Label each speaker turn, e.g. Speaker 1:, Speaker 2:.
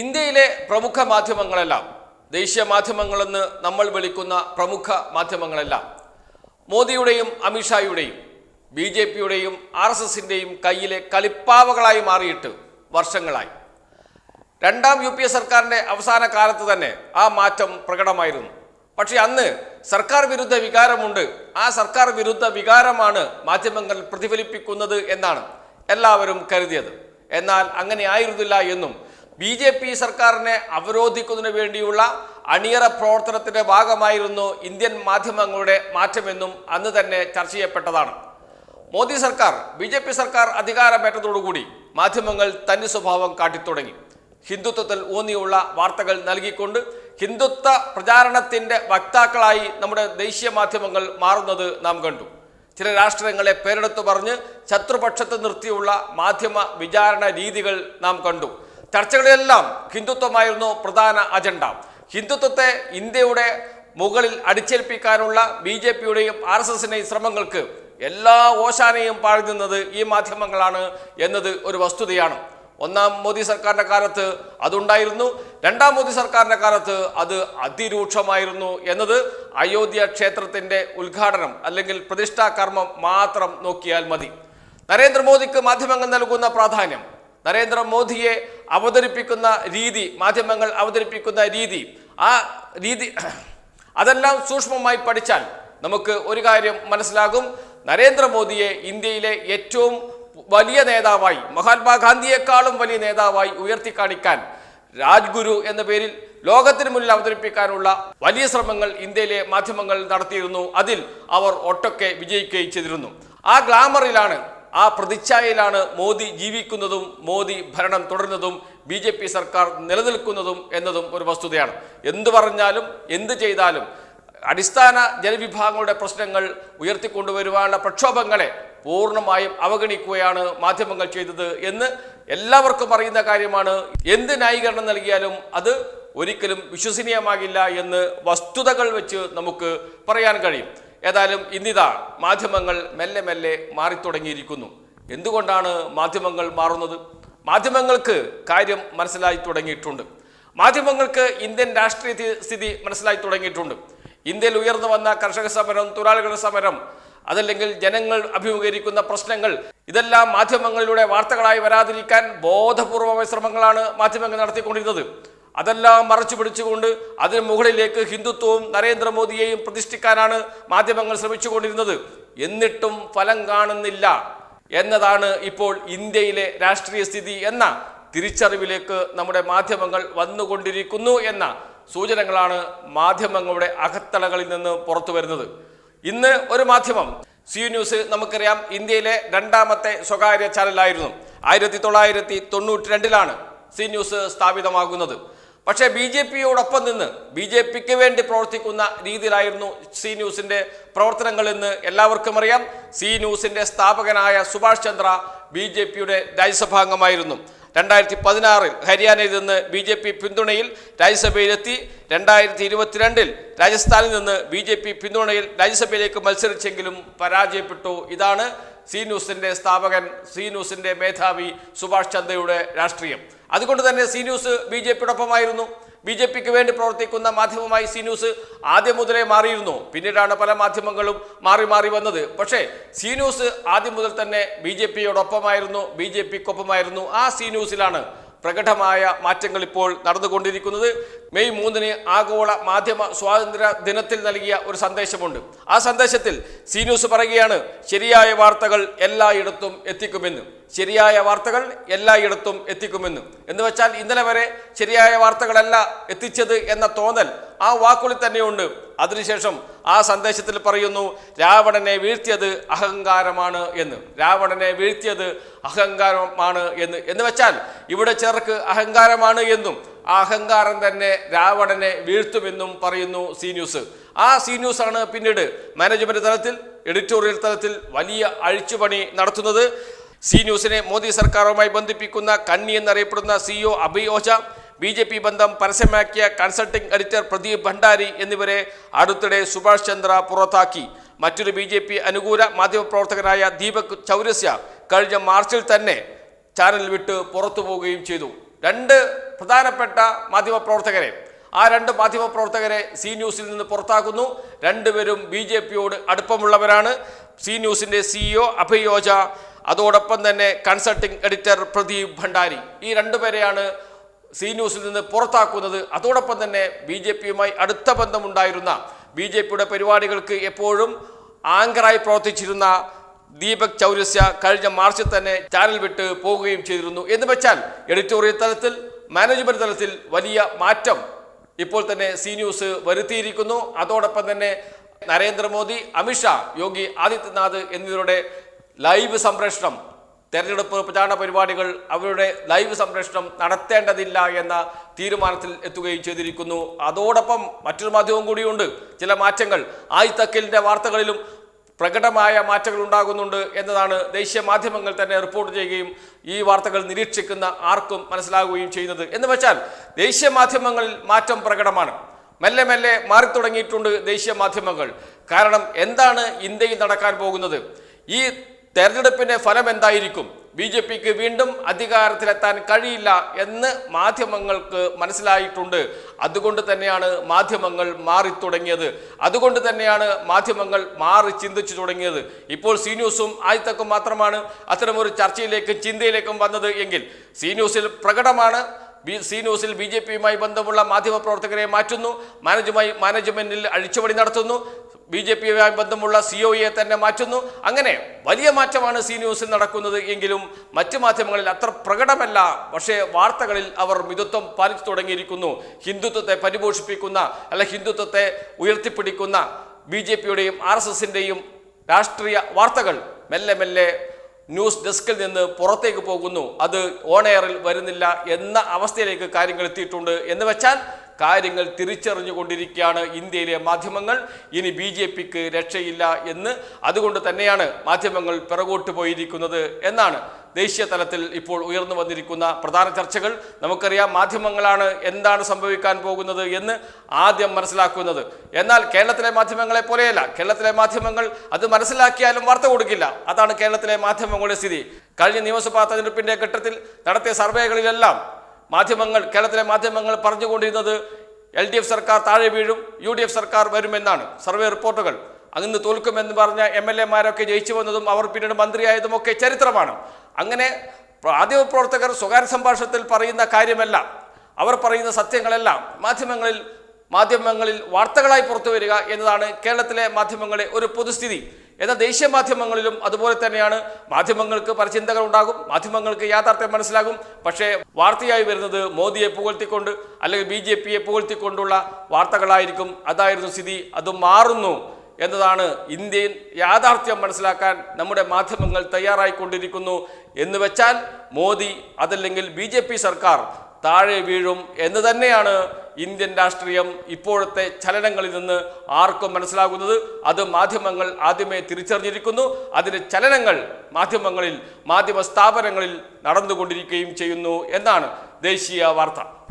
Speaker 1: ഇന്ത്യയിലെ പ്രമുഖ മാധ്യമങ്ങളെല്ലാം ദേശീയ മാധ്യമങ്ങളെന്ന് നമ്മൾ വിളിക്കുന്ന പ്രമുഖ മാധ്യമങ്ങളെല്ലാം മോദിയുടെയും അമിത്ഷായുടെയും ബി ജെ പിയുടെയും ആർ എസ് എസിന്റെയും കയ്യിലെ കളിപ്പാവകളായി മാറിയിട്ട് വർഷങ്ങളായി. രണ്ടാം യു പി എ സർക്കാരിന്റെ അവസാന കാലത്ത് തന്നെ ആ മാറ്റം പ്രകടമായിരുന്നു. പക്ഷേ അന്ന് സർക്കാർ വിരുദ്ധ വികാരമുണ്ട്. ആ സർക്കാർ വിരുദ്ധ വികാരമാണ് മാധ്യമങ്ങൾ പ്രതിഫലിപ്പിക്കുന്നത് എന്നാണ് എല്ലാവരും കരുതിയത്. എന്നാൽ അങ്ങനെ ആയിരുന്നില്ല എന്നും ബി ജെ പി സർക്കാരിനെ അവരോധിക്കുന്നതിന് വേണ്ടിയുള്ള അണിയറ പ്രവർത്തനത്തിന്റെ ഭാഗമായിരുന്നു ഇന്ത്യൻ മാധ്യമങ്ങളുടെ മാറ്റമെന്നും അന്ന് തന്നെ ചർച്ച ചെയ്യപ്പെട്ടതാണ്. മോദി സർക്കാർ ബി ജെ പി സർക്കാർ അധികാരമേറ്റതോടുകൂടി മാധ്യമങ്ങൾ തന്റെ സ്വഭാവം കാട്ടിത്തുടങ്ങി. ഹിന്ദുത്വത്തിൽ ഊന്നിയുള്ള വാർത്തകൾ നൽകിക്കൊണ്ട് ഹിന്ദുത്വ പ്രചാരണത്തിന്റെ വക്താക്കളായി നമ്മുടെ ദേശീയ മാധ്യമങ്ങൾ മാറുന്നത് നാം കണ്ടു. ചില രാഷ്ട്രങ്ങളെ പേരെടുത്തു പറഞ്ഞ് ശത്രുപക്ഷത്ത് നിർത്തിയുള്ള മാധ്യമ വിചാരണ രീതികൾ നാം കണ്ടു. ചർച്ചകളിലെല്ലാം ഹിന്ദുത്വമായിരുന്നു പ്രധാന അജണ്ട. ഹിന്ദുത്വത്തെ ഇന്ത്യയുടെ മുകളിൽ അടിച്ചേൽപ്പിക്കാനുള്ള ബി ജെ പിയുടെയും ആർ എസ് എസിന്റെയും ശ്രമങ്ങൾക്ക് എല്ലാ ഓശാനയും പാഴി നിന്നത് ഈ മാധ്യമങ്ങളാണ് എന്നത് ഒരു വസ്തുതയാണ്. ഒന്നാം മോദി സർക്കാരിന്റെ കാലത്ത് അതുണ്ടായിരുന്നു. രണ്ടാം മോദി സർക്കാരിന്റെ കാലത്ത് അത് അതിരൂക്ഷമായിരുന്നു എന്നത് അയോധ്യ ക്ഷേത്രത്തിന്റെ ഉദ്ഘാടനം അല്ലെങ്കിൽ പ്രതിഷ്ഠാ കർമ്മം മാത്രം നോക്കിയാൽ മതി. നരേന്ദ്രമോദിക്ക് മാധ്യമങ്ങൾ നൽകുന്ന പ്രാധാന്യം നരേന്ദ്രമോദിയെ അവതരിപ്പിക്കുന്ന രീതി മാധ്യമങ്ങൾ അവതരിപ്പിക്കുന്ന രീതി ആ രീതി അതെല്ലാം സൂക്ഷ്മമായി പഠിച്ചാൽ നമുക്ക് ഒരു കാര്യം മനസ്സിലാകും. നരേന്ദ്രമോദിയെ ഇന്ത്യയിലെ ഏറ്റവും വലിയ നേതാവായി മഹാത്മാഗാന്ധിയെക്കാളും വലിയ നേതാവായി ഉയർത്തി കാണിക്കാൻ രാജ്ഗുരു എന്ന പേരിൽ ലോകത്തിന് മുന്നിൽ അവതരിപ്പിക്കാനുള്ള വലിയ ശ്രമങ്ങൾ ഇന്ത്യയിലെ മാധ്യമങ്ങൾ നടത്തിയിരുന്നു. അതിൽ അവർ ഒട്ടൊക്കെ വിജയിക്കുകയും ചെയ്തിരുന്നു. ആ ഗ്ലാമറിലാണ് ആ പ്രതിച്ഛായയിലാണ് മോദി ജീവിക്കുന്നതും മോദി ഭരണം തുടരുന്നതും ബി ജെ പി സർക്കാർ നിലനിൽക്കുന്നതും എന്നതും ഒരു വസ്തുതയാണ്. എന്തു പറഞ്ഞാലും എന്ത് ചെയ്താലും അടിസ്ഥാന ജനവിഭാഗങ്ങളുടെ പ്രശ്നങ്ങൾ ഉയർത്തിക്കൊണ്ടുവരുവാനുള്ള പ്രക്ഷോഭങ്ങളെ പൂർണമായും അവഗണിക്കുകയാണ് മാധ്യമങ്ങൾ ചെയ്തത് എന്ന് എല്ലാവർക്കും അറിയുന്ന കാര്യമാണ്. എന്ത് ന്യായീകരണം നൽകിയാലും അത് ഒരിക്കലും വിശ്വസനീയമാകില്ല എന്ന് വസ്തുതകൾ വെച്ച് നമുക്ക് പറയാൻ കഴിയും. ഏതായാലും ഇന്നിതാ മാധ്യമങ്ങൾ മെല്ലെ മെല്ലെ മാറിത്തുടങ്ങിയിരിക്കുന്നു. എന്തുകൊണ്ടാണ് മാധ്യമങ്ങൾ മാറുന്നത്? മാധ്യമങ്ങൾക്ക് കാര്യം മനസ്സിലായി തുടങ്ങിയിട്ടുണ്ട്. മാധ്യമങ്ങൾക്ക് ഇന്ത്യൻ രാഷ്ട്രീയ സ്ഥിതി മനസ്സിലായി തുടങ്ങിയിട്ടുണ്ട്. ഇന്ത്യയിൽ ഉയർന്നു വന്ന കർഷക സമരം തൊഴിലാളികളുടെ സമരം അതല്ലെങ്കിൽ ജനങ്ങൾ അഭിമുഖീകരിക്കുന്ന പ്രശ്നങ്ങൾ ഇതെല്ലാം മാധ്യമങ്ങളിലൂടെ വാർത്തകളായി വരാതിരിക്കാൻ ബോധപൂർവമായ ശ്രമങ്ങളാണ് മാധ്യമങ്ങൾ നടത്തിക്കൊണ്ടിരുന്നത്. അതെല്ലാം മറച്ചു പിടിച്ചുകൊണ്ട് അതിന് മുകളിലേക്ക് ഹിന്ദുത്വവും നരേന്ദ്രമോദിയെയും പ്രതിഷ്ഠിക്കാനാണ് മാധ്യമങ്ങൾ ശ്രമിച്ചുകൊണ്ടിരുന്നത്. എന്നിട്ടും ഫലം കാണുന്നില്ല എന്നതാണ് ഇപ്പോൾ ഇന്ത്യയിലെ രാഷ്ട്രീയ സ്ഥിതി എന്ന തിരിച്ചറിവിലേക്ക് നമ്മുടെ മാധ്യമങ്ങൾ വന്നുകൊണ്ടിരിക്കുന്നു എന്ന സൂചനകളാണ് മാധ്യമങ്ങളുടെ അകത്തളകളിൽ നിന്ന് പുറത്തു വരുന്നത്. ഇന്ന് ഒരു മാധ്യമം സി ന്യൂസ് നമുക്കറിയാം ഇന്ത്യയിലെ രണ്ടാമത്തെ സ്വകാര്യ ചാനലായിരുന്നു. ആയിരത്തി തൊള്ളായിരത്തി തൊണ്ണൂറ്റി രണ്ടിലാണ് സി ന്യൂസ് സ്ഥാപിതമാകുന്നത്. പക്ഷേ ബി ജെ പിയോടൊപ്പം നിന്ന് ബി ജെ പിക്ക് വേണ്ടി പ്രവർത്തിക്കുന്ന രീതിയിലായിരുന്നു സി ന്യൂസിന്റെ പ്രവർത്തനങ്ങൾ എന്ന് എല്ലാവർക്കും അറിയാം. സി ന്യൂസിന്റെ സ്ഥാപകനായ സുഭാഷ് ചന്ദ്ര ബി ജെ പിയുടെ രാജ്യസഭാംഗമായിരുന്നു. രണ്ടായിരത്തി പതിനാറിൽ ഹരിയാനയിൽ നിന്ന് ബി ജെ പി പിന്തുണയിൽ രാജ്യസഭയിലെത്തി. രണ്ടായിരത്തി ഇരുപത്തിരണ്ടിൽ രാജസ്ഥാനിൽ നിന്ന് ബി ജെ പി പിന്തുണയിൽ രാജ്യസഭയിലേക്ക് മത്സരിച്ചെങ്കിലും പരാജയപ്പെട്ടു. ഇതാണ് സി ന്യൂസിന്റെ സ്ഥാപകൻ സി ന്യൂസിന്റെ മേധാവി സുഭാഷ് ചന്ദ്രയുടെ രാഷ്ട്രീയം. അതുകൊണ്ട് തന്നെ സി ന്യൂസ് ബി ജെ പിയോടൊപ്പമായിരുന്നു. ബി ജെ പിക്ക് വേണ്ടി പ്രവർത്തിക്കുന്ന മാധ്യമമായി സി ന്യൂസ് ആദ്യം മുതലേ മാറിയിരുന്നു. പിന്നീടാണ് പല മാധ്യമങ്ങളും മാറി മാറി വന്നത്. പക്ഷേ സി ന്യൂസ് ആദ്യം മുതൽ തന്നെ ബി ജെ പിയോടൊപ്പമായിരുന്നു ബി ജെ പിക്കൊപ്പമായിരുന്നു. ആ സി ന്യൂസിലാണ് പ്രകടമായ മാറ്റങ്ങൾ ഇപ്പോൾ നടന്നുകൊണ്ടിരിക്കുന്നത്. മെയ് മൂന്നിന് ആഗോള മാധ്യമ സ്വാതന്ത്ര്യ ദിനത്തിൽ നൽകിയ ഒരു സന്ദേശമുണ്ട്. ആ സന്ദേശത്തിൽ സി ന്യൂസ് പറയുകയാണ് ശരിയായ വാർത്തകൾ എല്ലായിടത്തും എത്തിക്കുമെന്ന്. ശരിയായ വാർത്തകൾ എല്ലായിടത്തും എത്തിക്കുമെന്ന്. എന്ന് വെച്ചാൽ ഇന്നലെ വരെ ശരിയായ വാർത്തകളല്ല എത്തിച്ചത് എന്ന തോന്നൽ ആ വാക്കുകളിൽ തന്നെയുണ്ട്. അതിനുശേഷം ആ സന്ദേശത്തിൽ പറയുന്നു രാവണനെ വീഴ്ത്തിയത് അഹങ്കാരമാണ് എന്ന്. രാവണനെ വീഴ്ത്തിയത് അഹങ്കാരമാണ് എന്ന്. എന്ന് വെച്ചാൽ ഇവിടെ ചേർക്ക് അഹങ്കാരമാണ് എന്നും ആ അഹങ്കാരം തന്നെ രാവണനെ വീഴ്ത്തുമെന്നും പറയുന്നു സി ന്യൂസ്. ആ സി ന്യൂസ് ആണ് പിന്നീട് മാനേജ്മെന്റ് തലത്തിൽ എഡിറ്റോറിയൽ തലത്തിൽ വലിയ അഴിച്ചുപണി നടത്തുന്നത്. സി ന്യൂസിനെ മോദി സർക്കാരുമായി ബന്ധിപ്പിക്കുന്ന കണ്ണി എന്നറിയപ്പെടുന്ന CEO Abhay Oja B J P ബന്ധം പരസ്യമാക്കിയ കൺസൾട്ടിംഗ് എഡിറ്റർ പ്രദീപ് ഭണ്ഡാരി എന്നിവരെ അടുത്തിടെ സുഭാഷ് ചന്ദ്ര പുറത്താക്കി. മറ്റൊരു ബി ജെ പി അനുകൂല മാധ്യമപ്രവർത്തകനായ ദീപക് ചൗരസ്യ കഴിഞ്ഞ മാർച്ചിൽ തന്നെ ചാനൽ വിട്ട് പുറത്തു പോവുകയും ചെയ്തു. രണ്ട് പ്രധാനപ്പെട്ട മാധ്യമപ്രവർത്തകരെ. ആ രണ്ട് മാധ്യമപ്രവർത്തകരെ സി ന്യൂസിൽ നിന്ന് പുറത്താക്കുന്നു. രണ്ടുപേരും ബി ജെ പിയോട് അടുപ്പമുള്ളവരാണ്. സി ന്യൂസിന്റെ സിഇഒ അഭയോജ അതോടൊപ്പം തന്നെ കൺസൾട്ടിംഗ് എഡിറ്റർ പ്രദീപ് ഭണ്ഡാരി. ഈ രണ്ടുപേരെയാണ് സി ന്യൂസിൽ നിന്ന് പുറത്താക്കുന്നത്. അതോടൊപ്പം തന്നെ ബി ജെ പിയുമായി അടുത്ത ബന്ധമുണ്ടായിരുന്ന ബി ജെ പിയുടെ പരിപാടികൾക്ക് എപ്പോഴും ആങ്കറായി പ്രവർത്തിച്ചിരുന്ന ദീപക് ചൗരസ്യ കഴിഞ്ഞ മാർച്ചിൽ തന്നെ ചാനൽ വിട്ട് പോകുകയും ചെയ്തിരുന്നു. എന്ന് വെച്ചാൽ എഡിറ്റോറിയൽ തലത്തിൽ മാനേജ്മെന്റ് തലത്തിൽ വലിയ മാറ്റം ഇപ്പോൾ തന്നെ സി ന്യൂസ് വരുത്തിയിരിക്കുന്നു. അതോടൊപ്പം തന്നെ നരേന്ദ്രമോദി അമിത്ഷാ യോഗി ആദിത്യനാഥ് എന്നിവരുടെ ലൈവ് സംപ്രേഷണം തെരഞ്ഞെടുപ്പ് പ്രചാരണ പരിപാടികൾ അവരുടെ ലൈവ് സംപ്രേഷണം നടത്തേണ്ടതില്ല എന്ന തീരുമാനത്തിൽ എത്തുകയും ചെയ്തിരിക്കുന്നു. അതോടൊപ്പം മറ്റൊരു മാധ്യമം കൂടിയുണ്ട്. ചില മാറ്റങ്ങൾ. ആയിത്തക്കലിന്റെ വാർത്തകളിലും പ്രകടമായ മാറ്റങ്ങൾ ഉണ്ടാകുന്നുണ്ട് എന്നതാണ് ദേശീയ മാധ്യമങ്ങൾ തന്നെ റിപ്പോർട്ട് ചെയ്യുകയും ഈ വാർത്തകൾ നിരീക്ഷിക്കുന്ന ആർക്കും മനസ്സിലാകുകയും ചെയ്യുന്നത്. എന്ന് വെച്ചാൽ ദേശീയ മാധ്യമങ്ങളിൽ മാറ്റം പ്രകടമാണ്. മെല്ലെ മെല്ലെ മാറി തുടങ്ങിയിട്ടുണ്ട് ദേശീയ മാധ്യമങ്ങൾ. കാരണം എന്താണ് ഇന്ത്യയിൽ നടക്കാൻ പോകുന്നത്? ഈ തെരഞ്ഞെടുപ്പിന്റെ ഫലം എന്തായിരിക്കും? ബി ജെ പിക്ക് വീണ്ടും അധികാരത്തിലെത്താൻ കഴിയില്ല എന്ന് മാധ്യമങ്ങൾക്ക് മനസ്സിലായിട്ടുണ്ട്. അതുകൊണ്ട് തന്നെയാണ് മാധ്യമങ്ങൾ മാറി തുടങ്ങിയത്. അതുകൊണ്ട് തന്നെയാണ് മാധ്യമങ്ങൾ മാറി ചിന്തിച്ചു തുടങ്ങിയത്. ഇപ്പോൾ സി ന്യൂസും ആദ്യത്തക്കും മാത്രമാണ് അത്തരമൊരു ചർച്ചയിലേക്കും ചിന്തയിലേക്കും വന്നത് എങ്കിൽ സി ന്യൂസിൽ പ്രകടമാണ്. ബി സി ന്യൂസിൽ ബി ജെ പിയുമായി ബന്ധമുള്ള മാധ്യമപ്രവർത്തകരെ മാറ്റുന്നു. മാനേജുമായി മാനേജ്മെന്റിൽ അഴിച്ചുപണി നടത്തുന്നു. ബി ജെ പിയുമായി ബന്ധമുള്ള സി ഒ ഇയെ തന്നെ മാറ്റുന്നു. അങ്ങനെ വലിയ മാറ്റമാണ് സി ന്യൂസിൽ നടക്കുന്നത് എങ്കിലും മറ്റ് മാധ്യമങ്ങളിൽ അത്ര പ്രകടമല്ല. പക്ഷേ വാർത്തകളിൽ അവർ മിതത്വം പാലിച്ചു തുടങ്ങിയിരിക്കുന്നു. ഹിന്ദുത്വത്തെ പരിപോഷിപ്പിക്കുന്ന അല്ല ഹിന്ദുത്വത്തെ ഉയർത്തിപ്പിടിക്കുന്ന ബി ജെ പിയുടെയും ആർ എസ് എസിന്റെയും രാഷ്ട്രീയ വാർത്തകൾ മെല്ലെ മെല്ലെ ന്യൂസ് ഡെസ്കിൽ നിന്ന് പുറത്തേക്ക് പോകുന്നു. അത് ഓൺ എയറിൽ വരുന്നില്ല എന്ന അവസ്ഥയിലേക്ക് കാര്യങ്ങൾ എത്തിയിട്ടുണ്ട് എന്ന് വെച്ചാൽ കാര്യങ്ങൾ തിരിച്ചറിഞ്ഞുകൊണ്ടിരിക്കുകയാണ് ഇന്ത്യയിലെ മാധ്യമങ്ങൾ. ഇനി ബി ജെ പിക്ക് രക്ഷയില്ല എന്ന് അതുകൊണ്ട് തന്നെയാണ് മാധ്യമങ്ങൾ പിറകോട്ട് പോയിരിക്കുന്നത് എന്നാണ് ദേശീയ തലത്തിൽ ഇപ്പോൾ ഉയർന്നു വന്നിരിക്കുന്ന പ്രധാന ചർച്ചകൾ. നമുക്കറിയാം മാധ്യമങ്ങളാണ് എന്താണ് സംഭവിക്കാൻ പോകുന്നത് എന്ന് ആദ്യം മനസ്സിലാക്കുന്നത്. എന്നാൽ കേരളത്തിലെ മാധ്യമങ്ങളെ പോലെയല്ല. കേരളത്തിലെ മാധ്യമങ്ങൾ അത് മനസ്സിലാക്കിയാലും വാർത്ത കൊടുക്കില്ല. അതാണ് കേരളത്തിലെ മാധ്യമങ്ങളുടെ സ്ഥിതി. കഴിഞ്ഞ നിയമസഭാ തെരഞ്ഞെടുപ്പിന്റെ ഘട്ടത്തിൽ നടത്തിയ സർവേകളിലെല്ലാം മാധ്യമങ്ങൾ കേരളത്തിലെ മാധ്യമങ്ങൾ പറഞ്ഞുകൊണ്ടിരുന്നത് എൽ ഡി എഫ് സർക്കാർ താഴെ വീഴും യു ഡി എഫ് സർക്കാർ വരുമെന്നാണ്. സർവേ റിപ്പോർട്ടുകൾ. അങ്ങ് തോൽക്കുമെന്ന് പറഞ്ഞ എം എൽ എമാരൊക്കെ ജയിച്ചു വന്നതും അവർ പിന്നീട് മന്ത്രിയായതും ഒക്കെ ചരിത്രമാണ്. അങ്ങനെ മാധ്യമപ്രവർത്തകർ സ്വകാര്യ സംഭാഷണത്തിൽ പറയുന്ന കാര്യമല്ല. അവർ പറയുന്ന സത്യങ്ങളെല്ലാം. മാധ്യമങ്ങളിൽ മാധ്യമങ്ങളിൽ വാർത്തകളായി പുറത്തു വരിക എന്നതാണ് കേരളത്തിലെ മാധ്യമങ്ങളെ ഒരു പൊതുസ്ഥിതി. എന്നാൽ ദേശീയ മാധ്യമങ്ങളിലും അതുപോലെ തന്നെയാണ് മാധ്യമങ്ങൾക്ക് പല ചിന്തകൾ ഉണ്ടാകും മാധ്യമങ്ങൾക്ക് യാഥാർത്ഥ്യം മനസ്സിലാകും. പക്ഷേ വാർത്തയായി വരുന്നത് മോദിയെ പുകഴ്ത്തിക്കൊണ്ട് അല്ലെങ്കിൽ ബി ജെ പിയെ പുകഴ്ത്തിക്കൊണ്ടുള്ള വാർത്തകളായിരിക്കും. അതായിരുന്നു സ്ഥിതി അത് മാറുന്നു എന്നതാണ് ഇന്ത്യൻ യാഥാർത്ഥ്യം മനസ്സിലാക്കാൻ നമ്മുടെ മാധ്യമങ്ങൾ തയ്യാറായിക്കൊണ്ടിരിക്കുന്നു എന്ന് വെച്ചാൽ മോദി അതല്ലെങ്കിൽ ബി സർക്കാർ താഴെ വീഴും എന്ന് തന്നെയാണ് ഇന്ത്യൻ രാഷ്ട്രീയം ഇപ്പോഴത്തെ ചലനങ്ങളിൽ നിന്ന് ആർക്കും മനസ്സിലാകുന്നത്. അത് മാധ്യമങ്ങൾ ആദ്യമേ തിരിച്ചറിഞ്ഞിരിക്കുന്നു. അതിന്റെ ചലനങ്ങൾ മാധ്യമങ്ങളിൽ മാധ്യമ സ്ഥാപനങ്ങളിൽ നടന്നുകൊണ്ടിരിക്കുകയും ചെയ്യുന്നു എന്നാണ് ദേശീയ വാർത്ത.